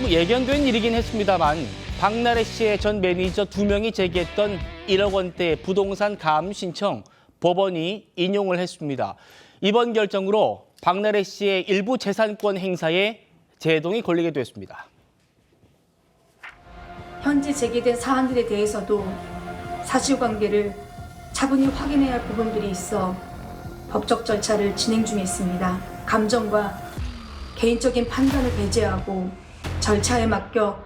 뭐 예견된 일이긴 했습니다만 박나래 씨의 전 매니저 두 명이 제기했던 1억 원대 부동산 가압류 신청 법원이 인용을 했습니다. 이번 결정으로 박나래 씨의 일부 재산권 행사에 제동이 걸리게 됐습니다. 현재 제기된 사안들에 대해서도 사실관계를 차분히 확인해야 할 부분들이 있어 법적 절차를 진행 중에 있습니다. 감정과 개인적인 판단을 배제하고 절차에 맡겨.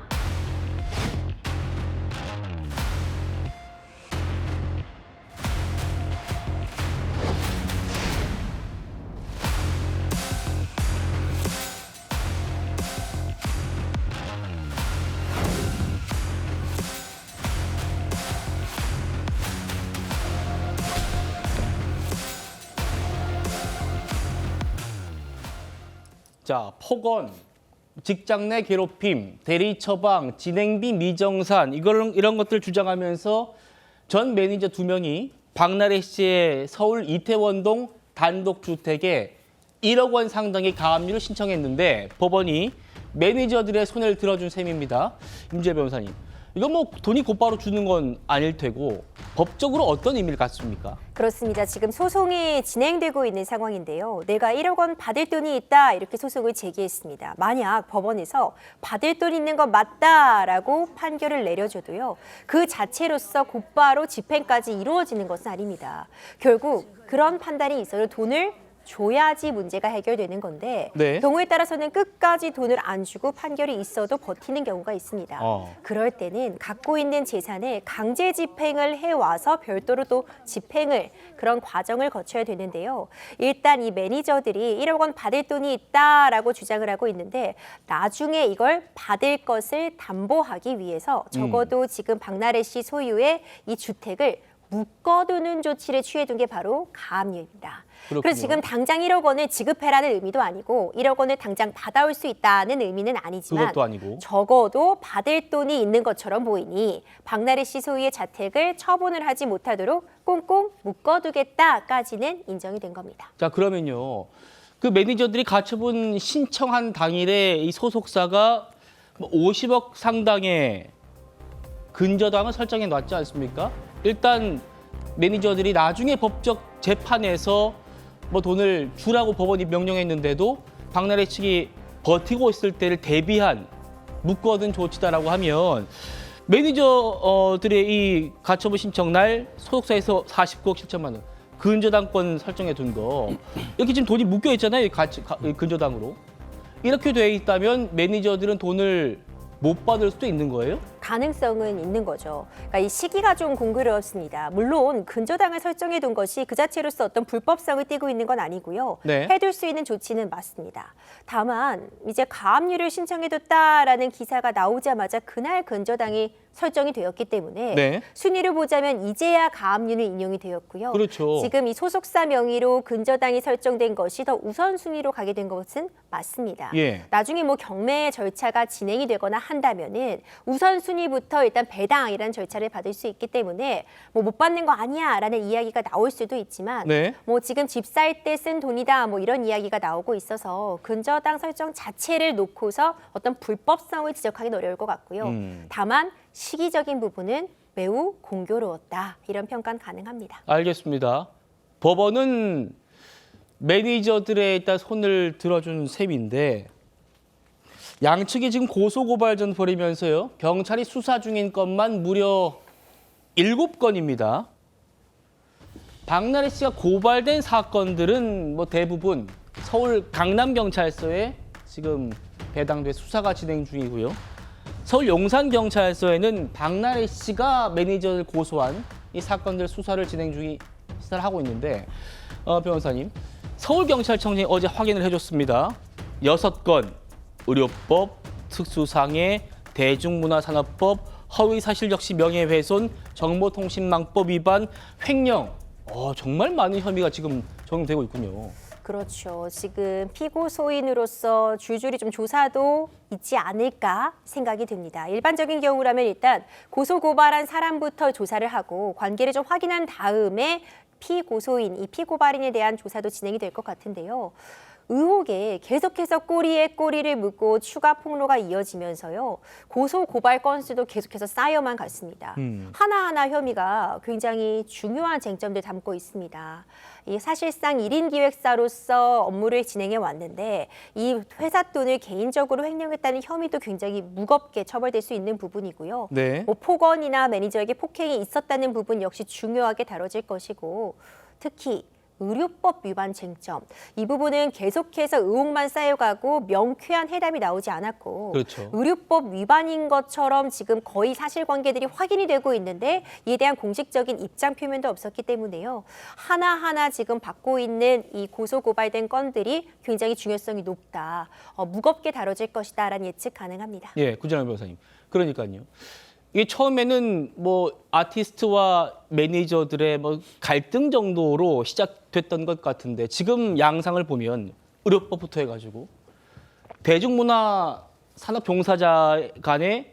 자, 폭언, 직장 내 괴롭힘, 대리 처방, 진행비 미정산 이걸 이런 것들 주장하면서 전 매니저 두 명이 박나래 씨의 서울 이태원동 단독 주택에 1억 원 상당의 가압류를 신청했는데 법원이 매니저들의 손을 들어준 셈입니다. 임재 변호사님. 이건 뭐 돈이 곧바로 주는 건 아닐 테고 법적으로 어떤 의미를 갖습니까? 그렇습니다. 지금 소송이 진행되고 있는 상황인데요. 내가 1억 원 받을 돈이 있다 이렇게 소송을 제기했습니다. 만약 법원에서 받을 돈 있는 건 맞다라고 판결을 내려줘도요. 그 자체로서 곧바로 집행까지 이루어지는 것은 아닙니다. 결국 그런 판단이 있어도 돈을 줘야지 문제가 해결되는 건데 네. 경우에 따라서는 끝까지 돈을 안 주고 판결이 있어도 버티는 경우가 있습니다. 어. 그럴 때는 갖고 있는 재산에 강제 집행을 해와서 별도로 또 집행을 그런 과정을 거쳐야 되는데요. 일단 이 매니저들이 1억 원 받을 돈이 있다라고 주장을 하고 있는데 나중에 이걸 받을 것을 담보하기 위해서 적어도 지금 박나래 씨 소유의 이 주택을 묶어두는 조치를 취해둔 게 바로 가압류입니다. 그렇군요. 그래서 지금 당장 1억 원을 지급해라는 의미도 아니고 1억 원을 당장 받아올 수 있다는 의미는 아니지만 그것도 아니고. 적어도 받을 돈이 있는 것처럼 보이니 박나래 씨 소유의 자택을 처분을 하지 못하도록 꽁꽁 묶어두겠다까지는 인정이 된 겁니다. 자 그러면요 그 매니저들이 가처분 신청한 당일에 이 소속사가 뭐 50억 상당의 근저당을 설정해 놨지 않습니까? 일단 매니저들이 나중에 법적 재판에서 뭐 돈을 주라고 법원이 명령했는데도 박나래 측이 버티고 있을 때를 대비한 묶어둔 조치다라고 하면 매니저들의 이 가처분 신청 날 소속사에서 49억 7천만 원 근저당권 설정해 둔 거 이렇게 지금 돈이 묶여 있잖아요 이 가치, 가- 이 근저당으로 이렇게 돼 있다면 매니저들은 돈을 못 받을 수도 있는 거예요? 가능성은 있는 거죠. 그러니까 이 시기가 좀 공교롭습니다. 물론 근저당을 설정해 둔 것이 그 자체로서 어떤 불법성을 띠고 있는 건 아니고요. 네. 해둘 수 있는 조치는 맞습니다. 다만 이제 가압류를 신청해뒀다라는 기사가 나오자마자 그날 근저당이 설정이 되었기 때문에 네. 순위를 보자면 이제야 가압류는 인용이 되었고요. 그렇죠. 지금 이 소속사 명의로 근저당이 설정된 것이 더 우선순위로 가게 된 것은 맞습니다. 예. 나중에 뭐 경매 절차가 진행이 되거나 한다면은 우선순위 부터 일단 배당이라는 절차를 받을 수 있기 때문에 뭐 못 받는 거 아니야라는 이야기가 나올 수도 있지만 네. 뭐 지금 집 살 때 쓴 돈이다 뭐 이런 이야기가 나오고 있어서 근저당 설정 자체를 놓고서 어떤 불법성을 지적하기는 어려울 것 같고요. 음. 다만 시기적인 부분은 매우 공교로웠다 이런 평가는 가능합니다. 알겠습니다. 법원은 매니저들의 일단 손을 들어준 셈인데 양측이 지금 고소고발전 벌이면서요. 경찰이 수사 중인 것만 무려 일곱 건입니다. 박나래 씨가 고발된 사건들은 뭐 대부분 서울 강남경찰서에 지금 배당돼 수사가 진행 중이고요. 서울 용산경찰서에는 박나래 씨가 매니저를 고소한 이 사건들 수사를 진행 중이 수사를 하고 있는데 어, 변호사님 서울경찰청장이 어제 확인을 해줬습니다. 여섯 건 의료법, 특수상해, 대중문화산업법, 허위사실적시 명예훼손, 정보통신망법 위반, 횡령. 어, 정말 많은 혐의가 지금 적용되고 있군요. 그렇죠. 지금 피고소인으로서 줄줄이 좀 조사도 있지 않을까 생각이 듭니다. 일반적인 경우라면 일단 고소 고발한 사람부터 조사를 하고 관계를 좀 확인한 다음에 피고소인, 이 피고발인에 대한 조사도 진행이 될 것 같은데요. 의혹에 계속해서 꼬리에 꼬리를 묶고 추가 폭로가 이어지면서요. 고소 고발 건수도 계속해서 쌓여만 갔습니다. 음. 하나하나 혐의가 굉장히 중요한 쟁점들 담고 있습니다. 이 사실상 1인 기획사로서 업무를 진행해 왔는데 이 회사 돈을 개인적으로 횡령했다는 혐의도 굉장히 무겁게 처벌될 수 있는 부분이고요. 네. 뭐 폭언이나 매니저에게 폭행이 있었다는 부분 역시 중요하게 다뤄질 것이고 특히 의료법 위반 쟁점 이 부분은 계속해서 의혹만 쌓여가고 명쾌한 해답이 나오지 않았고 그렇죠. 의료법 위반인 것처럼 지금 거의 사실관계들이 확인이 되고 있는데 이에 대한 공식적인 입장 표명도 없었기 때문에요 하나하나 지금 받고 있는 이 고소 고발된 건들이 굉장히 중요성이 높다 어, 무겁게 다뤄질 것이다라는 예측 가능합니다. 예, 구진환 변호사님. 그러니까요. 이게 처음에는 뭐 아티스트와 매니저들의 뭐 갈등 정도로 시작됐던 것 같은데 지금 양상을 보면 의료법부터 해가지고 대중문화 산업 종사자 간의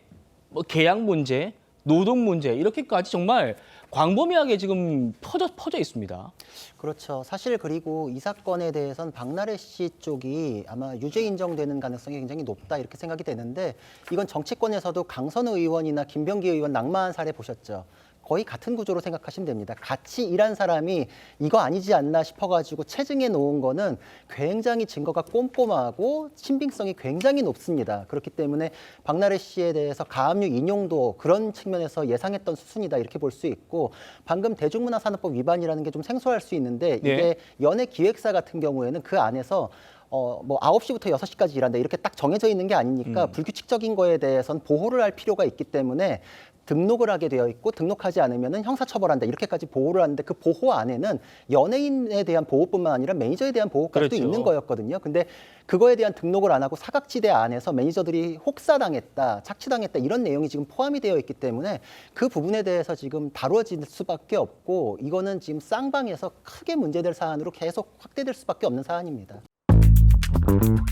뭐 계약 문제, 노동 문제 이렇게까지 정말 광범위하게 지금 퍼져 퍼져 있습니다. 그렇죠. 사실 그리고 이 사건에 대해선 박나래 씨 쪽이 아마 유죄 인정되는 가능성이 굉장히 높다 이렇게 생각이 되는데 이건 정치권에서도 강선우 의원이나 김병기 의원 낭만 사례 보셨죠. 거의 같은 구조로 생각하시면 됩니다. 같이 일한 사람이 이거 아니지 않나 싶어가지고 체증해 놓은 거는 굉장히 증거가 꼼꼼하고 신빙성이 굉장히 높습니다. 그렇기 때문에 박나래 씨에 대해서 가압류 인용도 그런 측면에서 예상했던 수순이다 이렇게 볼 수 있고 방금 대중문화산업법 위반이라는 게 좀 생소할 수 있는데 네. 이게 연예 기획사 같은 경우에는 그 안에서 어, 뭐 9시부터 6시까지 일한다. 이렇게 딱 정해져 있는 게 아니니까 음. 불규칙적인 거에 대해선 보호를 할 필요가 있기 때문에 등록을 하게 되어 있고 등록하지 않으면은 형사처벌한다. 이렇게까지 보호를 하는데 그 보호 안에는 연예인에 대한 보호뿐만 아니라 매니저에 대한 보호까지도 그렇죠. 있는 거였거든요. 근데 그거에 대한 등록을 안 하고 사각지대 안에서 매니저들이 혹사당했다, 착취당했다 이런 내용이 지금 포함이 되어 있기 때문에 그 부분에 대해서 지금 다뤄질 수밖에 없고 이거는 지금 쌍방에서 크게 문제될 사안으로 계속 확대될 수밖에 없는 사안입니다. Mm-hmm.